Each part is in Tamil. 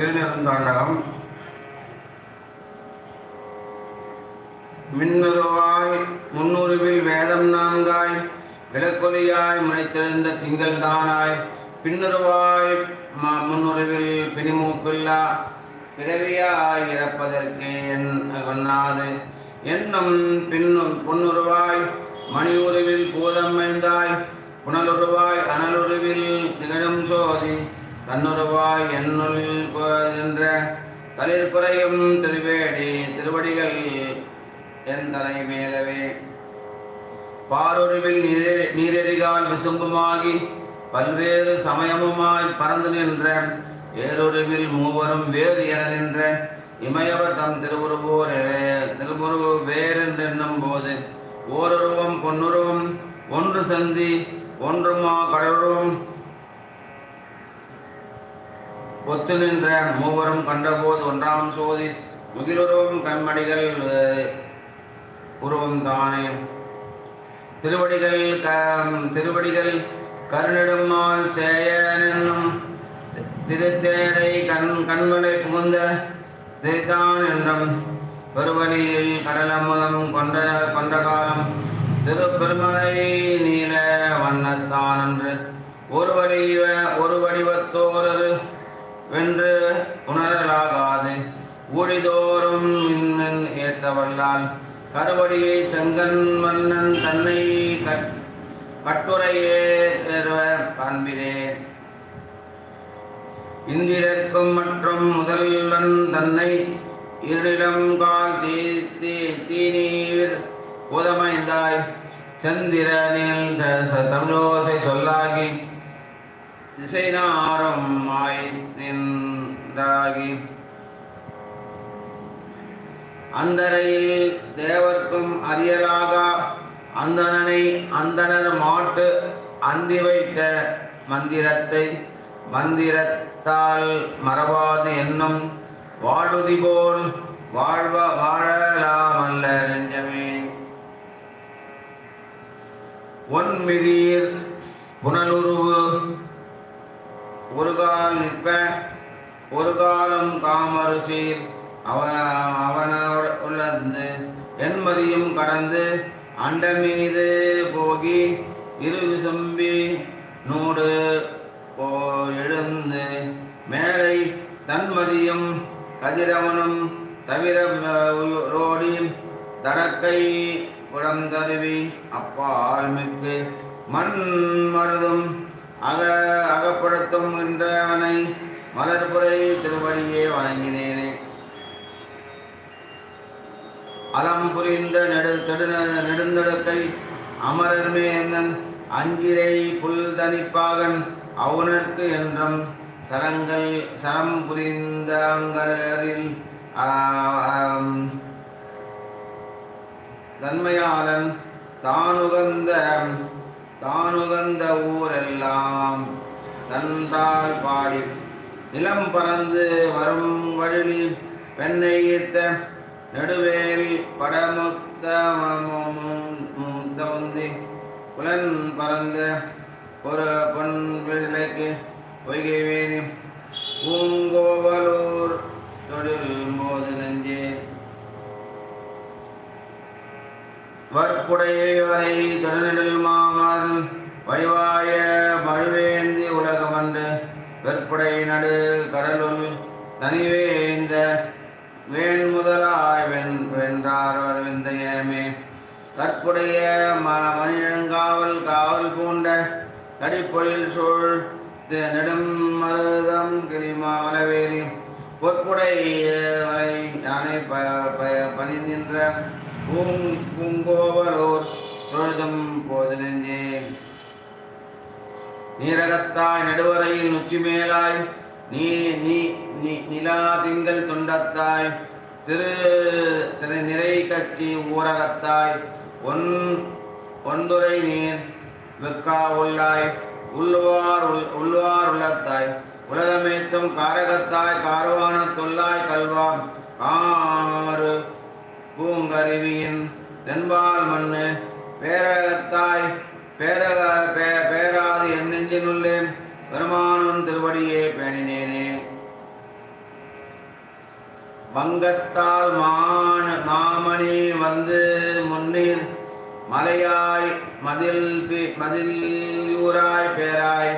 திருநெடுந்தாண்டகம் மின்னுருவாய் முன்னுருவில் வேதம் நான்காய் விளக்கொலியாய் முனைத்திருந்த திங்கள் தானாய். பின்னுருவாய் முன்னுருவில் பிணிமூப்பில்லா பிறவியாய் இறப்பதற்கு என் கொன்னாது என்னும் பின்னும் பொன்னுருவாய் மணியுருவில் பூதம் மைந்தாய் புனலுருவாய் அனலுருவில் திகழும் சோதி. தன்னுருவாய் என்னுள் என்ற தளிர்புறையும் திருவேடி திருவடிகள் என் தலை மேலவே. பாரொருவில் நீரெறிகால் விசும்புமாகி பல்வேறு சமயமுமாய் பறந்து நின்ற ஏரொருவில் மூவரும் வேறு என நின்ற இமயவர் தம் திருவுருவோர் திருவுருவு வேறென்றென்னும் போது ஓருருவம் பொன்னுருவம் ஒன்று சந்தி ஒன்றுமா கடலுருவம் ஒத்து நின்ற மூவரும் கண்டபோது ஒன்றாம் சோதி முகிலுருவம் கண்மணிகள் உருவம் தானே. திருவடிகள் க- திருவடிகள் கருணிடுமால் சேயனும் திருத்தேரை கண் கண்மலை புகுந்த திரிதான் என்றும் பெருவழியில் கடலமுதம் கொண்ட கொண்ட காலம் திருப்பெருமலை நீல வண்ணத்தான் என்று ஒரு வடிவ ஒரு வடிவத்தோரரு வென்று உணரலாகாது. ஊழிதோறும் மின்னன் ஏற்றவல்லால் கருவடியை செங்கன் மன்னன் தன்னை கட் கட்டுரையே காண்பிதே இந்திரர்க்கும் மற்றும் முதல்வன் தன்னை இருளிடம் கால் தீ தீ தீநீர் உதமைந்தாய். செந்திரனில் ச- தமிழோசை சொல்லாகி திசை மாய் நின்றாகி. அந்தரையில் தேவர்க்கும் அரியலாக அந்தணனை அந்தனர் மாட்டு அந்தி வைத்த மந்திரத்தை மந்திரத்தால் மறவாது என்னும் வாழுதி போல் வாழ்வ வாழலாமல்ல நெஞ்சமே. ஒன்மிதீர் புனலுருவு ஒரு கால் நிற்ப ஒரு காலம் காமருசீர் அவன அவன உள்ளது என்மதியும் கடந்து அண்ட மீது போகி இரு விசம்பி நூடு போ எழுந்து மேலை தன்மதியும் கதிரவனும் தவிர ரோடி தடக்கை புறம் தருவி அப்பால் மிக்கு மண் மருதும் அக அகப்படுத்தும் என்றவனை மலர்புரை திருவடியே வணங்கினேனே. அலம் புரிந்த நெடு தெடு நெடுந்தடக்கை அமரர்மேந்தன் அஞ்சிரை புல் தனிப்பாகன் அவுணர்க்கு என்றும் சரங்கள் சரம் புரிந்த அங்கரில் தன்மையாளன் தானுகந்த தானுகந்த ஊரெல்லாம் தந்தால் பாடி நிலம் பறந்து வரும் வழி பெண்ணெய்த்த நடுவேல் படமுத்தமுந்தி புலன் பறந்த ஒரு பொன் விலைக்கு பொய்கை வேணி பூங்கோவலூர் தொழில் மோது நெஞ்சே வற்புடையவரை தொழிலில் மாமல் வடிவாய மழுவேந்தி உலகமன்று வெற்புடை நடு கடலுள் தனிவேந்த வேண் முதலாய் வென் வென்றார் விந்தையமே கற்புடைய ம மணியங்காவல் காவல் பூண்ட கடிப்பொழில் சூழ் நெடும் மருதம் கிளிமாவலவேலி பொற்புடை வலை யானை ப ப- பணி நின்ற பூங்கோவலூர் தொழுதும் போது நெஞ்சே நீரகத்தாய் நடுவரையில் நுச்சி மேலாய் நீ நீ நீ நிலா திங்கள் துண்டத்தாய் திரு திரு நிறை கட்சி ஊரகத்தாய் ஒன் ஒன்றுரை நீர் வெக்கா உள்ளாய் உள்ளுவார் உள்- உள்ளுவார் உள்ளத்தாய் உலகமேத்தும் காரகத்தாய் காரவான தொல்லாய் கல்வாம் ஆறு பூங்கருவியின் தென்பால் மண்ணு பேரகத்தாய் பேரக பே பேராது என் நெஞ்சினுள்ளே பெருமானும் திருவடியே பேணினேனே. வங்கத்தால் மான மாமணி வந்து முன்னீர் மலையாய் மதில் மதில்யூராய் மதில் பேராய்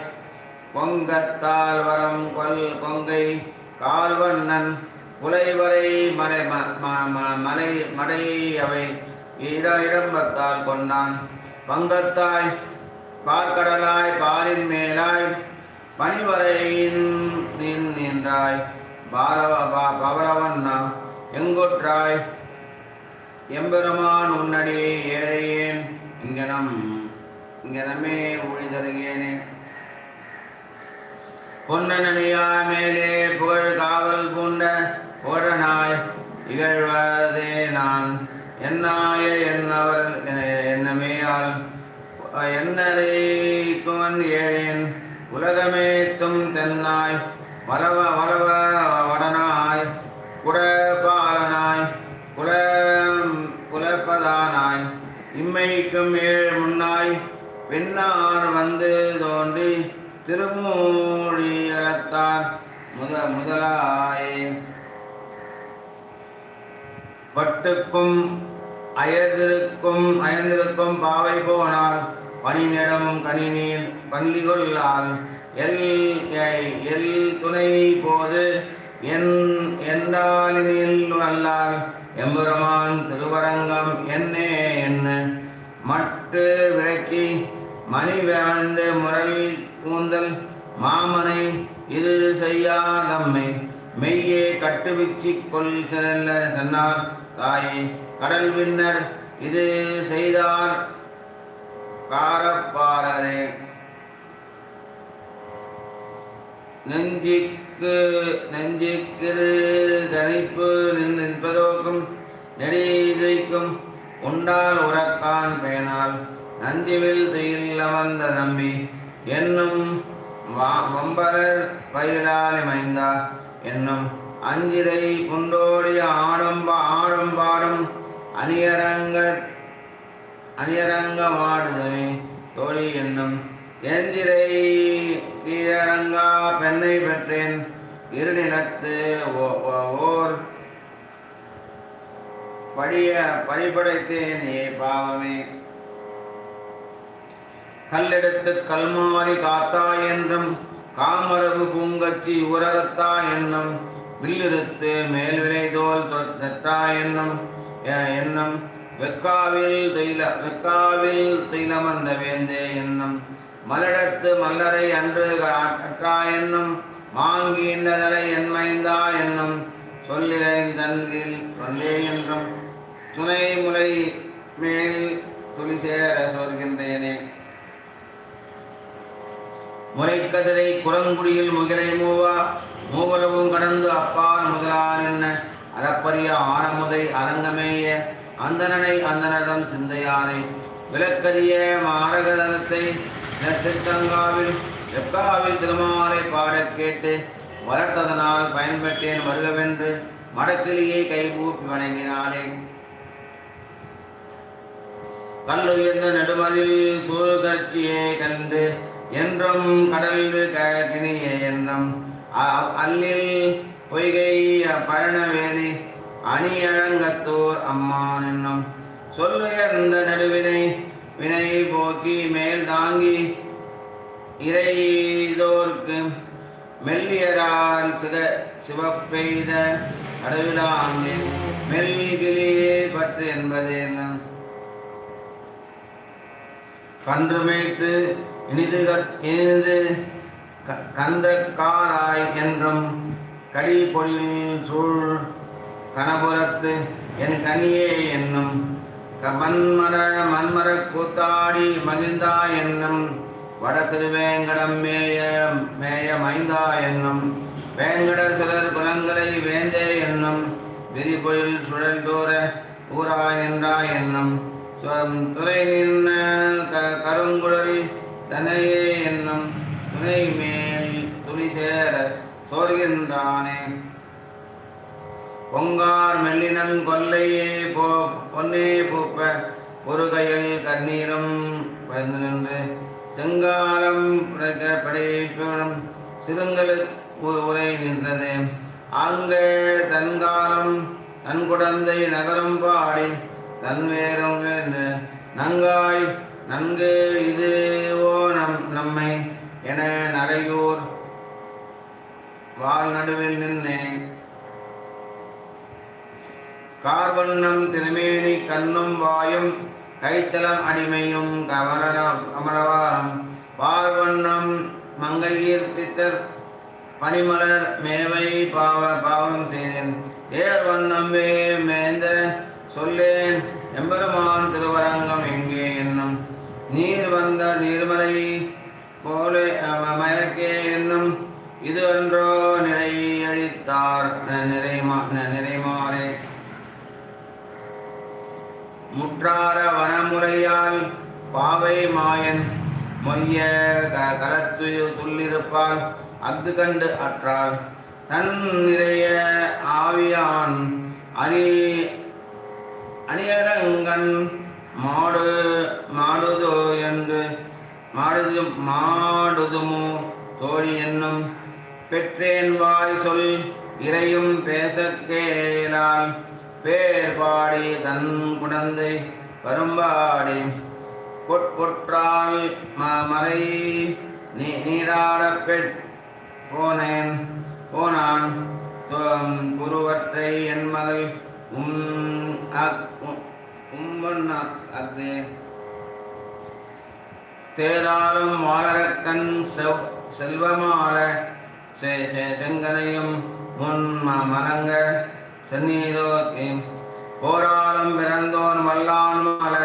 பொங்கத்தால் வரம் கொல் கொங்கை கால்வண்ணன் புலைவரை மலை ம- ம- ம- மலை மடை அவை இட இடம்பத்தால் கொண்டான். பங்கத்தாய் பார்க்கடலாய் பாரின் மேலாய் பனிவரையின் நின் நின்றாய். பாலவ பா- எங்குற்றாய்? எம்பெருமான் உன்னடி ஏழையேன். இங்கனம் இங்கனமே ஒழிதருகேனே தருகேனே மேலே புகழ் காவல் பூண்ட ஓடனாய் இகழ்வதே நான். என்னாய என்னவர் என்னமேயால் என்னரைக்குமன் ஏழேன் உலகமேத்தும் தென்னாய். வரவ வளவ வடனாய். குடபாலனாய் குல குலப்பதானாய். இம்மைக்கும் ஏழ் முன்னாய். பெண்ணார் வந்து தோன்றி திருமூழியத்தார் முத முதலாயே பட்டுக்கும் அயர்ந்திருக்கும் அயர்ந்திருக்கும் பாவை போனால் பனிநிடம் கனிநீர் பள்ளி கொள்ளால் எல் எல் துணை போது என் என்றாலினில் வல்லால் எம்பெருமான் திருவரங்கம் என்னே என்ன? மட்டு விளக்கி மணி வேண்டு முரல் கூந்தல் மாமனை இது செய்யாதம்மை. மெய்யே கட்டுவிச்சி கொள் செல்ல சென்னார் தாயே கடல் பின்னர் இது செய்தார். காரப்பாரரே. நெஞ்சிக்கு நெஞ்சிக்கு கணிப்பு நின்பதோக்கும் நெடிதைக்கும் உண்டால் உறக்கான் பேனால் நஞ்சிவில் துயில் அமர்ந்த நம்பி என்னும் வம்பரர் பயிலாளி மைந்தா என்னும் அஞ்சிரை புண்டோடிய ஆடம்ப ஆடம்பாடம் அணியரங்க அணியரங்கமாடுதவே தோழி என்னும் எந்திரை கீழடங்கா பெண்ணை பெற்றேன். இருநிலத்து ஓர் பழிய படிபடைத்தேன். ஏ பாவமே. கல்லெடுத்து கல்மாரி காத்தா என்றும் காமரகு பூங்கச்சி உரகத்தா என்னும் வில்லிருத்து மேல் தோல் செற்றா என்னும் என்னும் வெக்காவில் தைல வெக்காவில் தைலமந்த வேந்தே என்னும் மலடத்து மல்லரை அன்று அற்றா என்னும் மாங்கின்றதலை என்மைந்தா என்னும் சொல்லிறைந்தன்றில் சொல்லே என்றும் துணை முலை மேல் துளி சேர சோர்கின்றேனே முறைக்கதிரை குரங்குடியில் முகிலை மூவா மூவலவும் கடந்து அப்பால் முதலான் என்ன? அளப்பரிய ஆனமுதை அரங்கமேய அந்தனனை அந்தனதம் சிந்தையானை. விளக்கரிய மாரகதத்தை நெற்றித்தங்காவில் வெக்காவில் திருமாலை பாடக் கேட்டு வளர்த்ததனால் பயன்பெற்றேன் வருகவென்று மடக்கிளியை கைகூப்பி வணங்கினானே. கல்லுயர்ந்த நெடுமதில் சூழ்கட்சியே கண்டு என்றும் கடல் கிணியே என்றும் அல்லில் பொய்கை பழனவேதி அணியழங்கத்தூர் அம்மான் என்னும் சொல்லுயர்ந்த நடுவினை வினை போக்கி மேல் தாங்கி இறைதோர்க்கு மெல்லியரால் சித சிவப்பெய்த கடவிலாங்கே மெல்கிளியே பற்று என்பது என்ன கன்றுமைத்து இனிது இனிது கந்த காலாய் என்றும் கடி பொழில் சூழ் கனபுரத்து என் கனியே என்னும் க- மன்மர கூத்தாடி மகிழ்ந்தா என்னும் வட திருவேங்கடம் மேய மேய மைந்தா என்னும் வேங்கட சிலர் குலங்களை வேந்தே என்னும் விரிபொழில் சுழல் தூர ஊரா நின்றா என்னும் சுவம் துறை நின்ன க- கருங்குழல் தனையே என்னும் துணை மேல் துளி சேர சோர்கின்றானே. பொங்கார் மெல்லினங் கொல்லையே போ பொன்னே பூப்ப ஒரு கையில் கண்ணீரம் பயந்து நின்று செங்காலம் படைப்பிடம் சிறுங்களுக்கு உரை நின்றது. அங்கே தன்காலம் தன் குடந்தை நகரம் பாடி தன் வேறும் நங்காய் நன்கு இதுவோ நம் நம்மை என நரையூர் வால் நடுவில் நின்னேன் கார்வண்ணம் திருமேனி கண்ணும் வாயும் கைத்தலம் அடிமையும் கமலம் கமலவாரம் பார்வண்ணம் மங்கையீர் பித்தர் பனிமலர் மேவை பாவ பாவம் செய்தேன். ஏர் வண்ணம் வே மேந்த சொல்லேன் எம்பெருமான் திருவரங்கம் எங்கே என்னும்? நீர் வந்த நீர்மலை போலே மயக்கே என்னும் இது அன்றோ நிறையழித்தார் நிறைமா நிறைமாறே முற்றார வனமுறையால் பாவை மாயன் மொய்ய க- துள்ளிருப்பால் அஃது கண்டு அற்றால் தன் நிறைய ஆவியான் அணி அணியரங்கன் மாடு மாடுதோ என்று மாடுது மாடுதுமோ தோழி என்னும் பெற்றேன் வாய் சொல் இறையும் பேசக் கேளால். பேர் பாடி தன் குடந்தை வரும்பாடி. பொற்றால் மறை நீ நீராடப் போனேன் போனான். குருவற்றை என் மகள் உம் அக் உம் தேராளும் அக் தேராலும் செவ் செல்வமால செ- செ- செங்கனையும் முன் ம- சென்னீரோ செந்நீரோக்கி. போராலும் பிறந்தோன் வல்லான் மால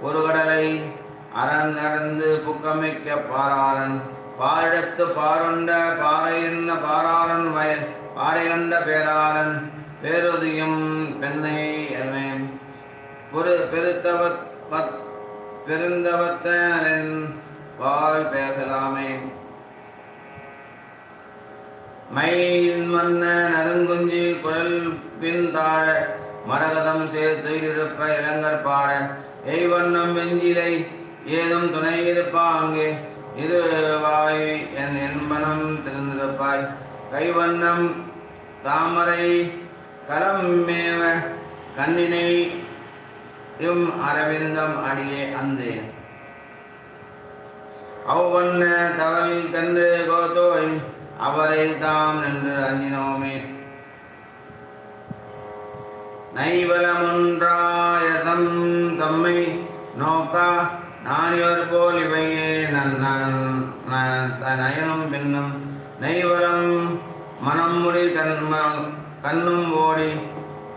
ஒரு கடலை அறந்தடந்து புக்கமிக்க பாராளன். பாரிடத்து பாருண்ட பாறையன்ன பாராளன் வயல் பாறையண்ட பேராளன் பேருதியும் பெண்ணை ஒரு பெருத்தவத் பத்- பெருந்தவத்தனின் வாழ் பேசலாமே. மயில் மன்ன நறுங்குஞ்சி குழல் பின் தாழ மரகதம் சேர்த்துயிலிருப்ப இளங்கற் பாட எய்வண்ணம் வெஞ்சிலை ஏதும் துணை இருப்பாங்கே இருவாய் என் என்பனம் திறந்திருப்பாய். கைவண்ணம் தாமரை களம் மேவ கண்ணினை இம் அரவிந்தம் அடியே அந்தேன் அவ்வண்ண தவல் கண்டு கோதோழி அவரை தாம் நின்று அஞ்சினோமே. நைவலமொன்றாயதம் தம்மை நோக்கா நானிவர் போல் இவையே நயனும் பின்னும். நெய்வலம் மனம் முடி கண் கண்ணும் ஓடி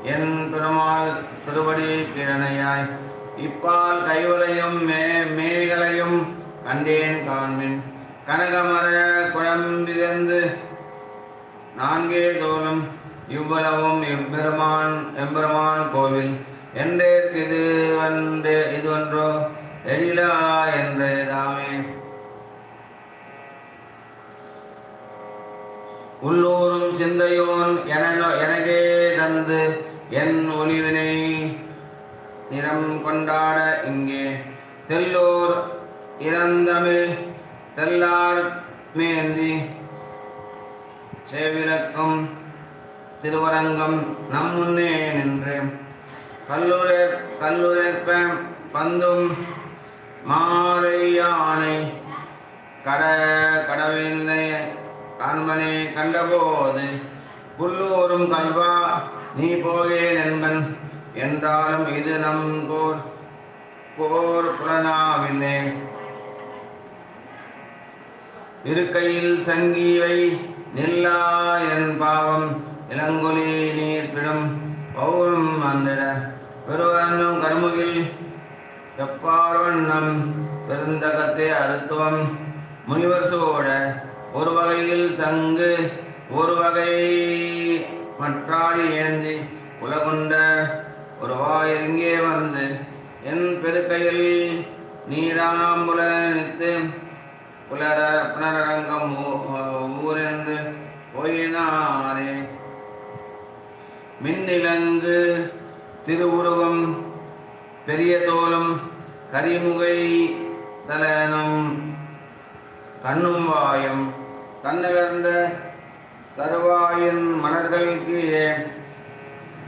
என் பெருமாள் திருவடி கிரணையாய் இப்பால் கைவலையும் மே மேகலையும் கண்டேன் காண்மின் கனகமர குழம்பிலிருந்து நான்கே தோறும் இவ்வளவும் எம்பெருமான் எம்பெருமான் கோவில். என்றேற்கு இது வந்தே இது ஒன்றோ? எழிலா என்றே தாமே. உள்ளூரும் சிந்தையோன் என எனக்கே தந்து என் ஒளிவினை நிறம் கொண்டாட இங்கே தெல்லோர் இறந்தமிழ் தெல்லார் மேந்தி சேவிலக்கும் திருவரங்கம் நம் முன்னே நின்று கல்லுரை கல்லூரேற்ப பந்தும் மாலையானை கட கடவில்லை கண்மனை கண்டபோது புல்லூரும் கல்வா நீ போகே நண்பன் என்றாலும் இது நம் கோர் கோர் புலனாவில்லை இருக்கையில் சங்கீவை நில்லா என் பாவம் இளங்குலி நீர் பிடும் பௌரம் அந்திட. பெருவண்ணம் கருமுகில் எப்பார்வண்ணம் பெருந்தகத்தே அருத்துவம் முனிவர் சோட ஒரு வகையில் சங்கு ஒரு வகை மற்றாடி ஏந்தி உலகுண்ட ஒரு வாயிருங்கே வந்து என் பெருக்கையில் நீராம்புல நித்து புலர புனரங்கம் ஊரென்று போயினாரே. மின்னிலங்கு திருவுருவம் பெரிய தோலம் கரிமுகை தலனும் கண்ணும் வாயும் தன்னகர்ந்த தருவாயின் மலர்கள் கீழே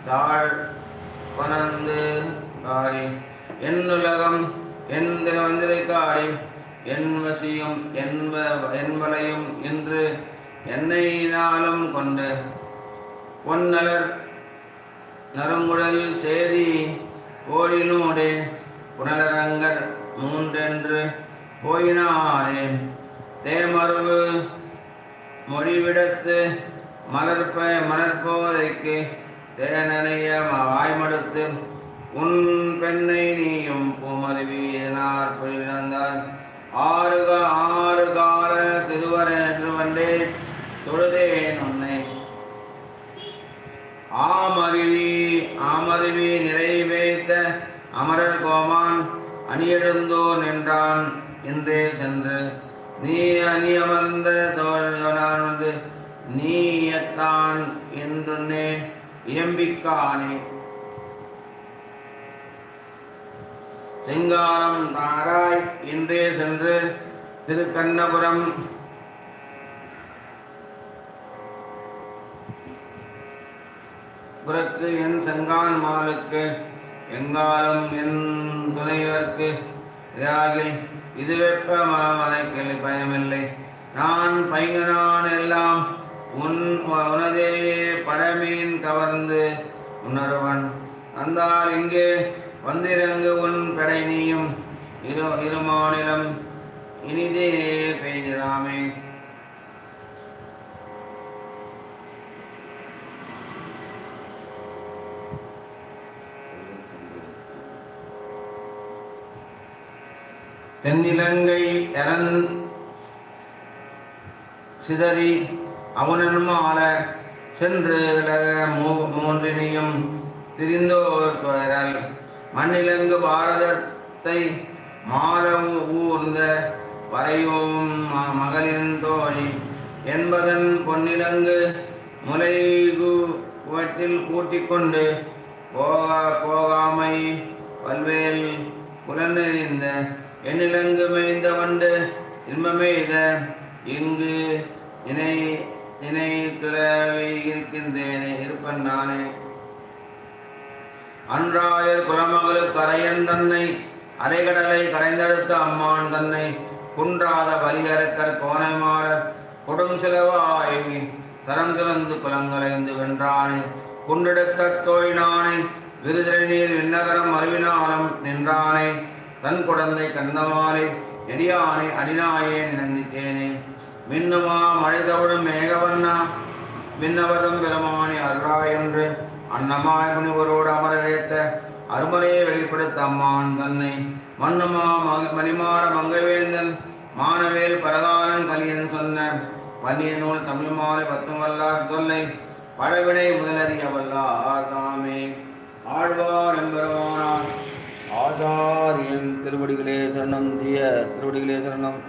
தாழ் கொணர்ந்து காரி என்னுலகம் என் வந்ததை காரி என் வசியும் என்ப என்பலையும் என்று என்னையினாலும் கொண்டு. பொன்னலர் நறுங்குழல் சேதி கோழினோடே புனலரங்கர் மூன்றென்று போயினாரே. தேமருவு மொழிவிடத்து மலர்ப்ப மலர்போதைக்கு தேனனைய வாய்மடுத்து உன் பெண்ணை நீயும் பூமருவியினார் புரிந்தார் ஆறுக ஆறு கால சிறுவர் என்று வந்தே தொழுதேன் உன்னை. ஆமருவி ஆமருவி நிறைவேத்த அமரர் கோமான் அணியெழுந்தோ நின்றான். என்றே சென்று நீ நீ அமர்ந்த தோழனான் வந்து நீயத்தான் என்றுன்னே இயம்பிக்கானே. சிங்காரம் நாராய் என்றே சென்று திருக்கண்ணபுரம் புறத்து என் செங்கான் மாலுக்கு எங்காலும் என் துணைவர்க்கு இதாகில் இது வெப்ப மலைக்கு பயமில்லை. நான் பைங்கனான் எல்லாம் உன் உனதே பழமீன் கவர்ந்து உணர்வன். அந்தால் இங்கே வந்திறங்கு உன் படை நீயும். இரு இருமாநிலம் இனிதே பெய்திராமே தென்னிலங்கை எரன் சிதறி அவனன்மால சென்று விலக மூ- மூன்றினையும் திரிந்தோர் பெறல் மண்ணிலங்கு பாரதத்தை மாற ஊர்ந்த வரையோம் ம- மகளின் தோழி என்பதன் பொன்னிலங்கு முலைகுவற்றில் கூட்டிக்கொண்டு போக போகாமை பல்வேல் புலனறிந்த என்னிலங்கு மேய்ந்த வண்டு இன்பமெய்த இங்கு இணை இணை துறவி இருக்கின்றேனே இருப்பன் நானே. அன்றாயர் குலமகளுக்கு அரையன் தன்னை அரைகடலை கடைந்தெடுத்த அம்மான் தன்னை. குன்றாத வலிகரக்கர் கோனைமாற கொடும் சிலவாய் சரம் துறந்து குலங்களைந்து வென்றானே குன்றெடுத்த தோழினானே. விருதிரை நீர் விண்ணகரம் அறிவினாலும் நின்றானே. தன் குழந்தை கந்தமாலை நெடியானை அடிநாயே நினைந்தேனே மின்னுமா மழை தவழும் மேகவண்ணா மின்னவதம் பெருமானி அருளா என்று அன்னமாய் முனிவரோடு அமரேத்த அருமறையை வெளிப்படுத்த அம்மான் தன்னை. மண்ணுமா மக- மணிமாட மங்கவேந்தன் மானவேல் பரகாலன் கலியன் சொன்ன வன்னிய நூல் தமிழ் மாலை பத்தும் வல்லார் தொல்லை பழவினை முதலறிய வல்லார் தாமே. ஆழ்வார் எம்பெருமானார் ஆசாரியன் திருவடிகளே சரணம் ஜிய திருவடிகளே சரணம்.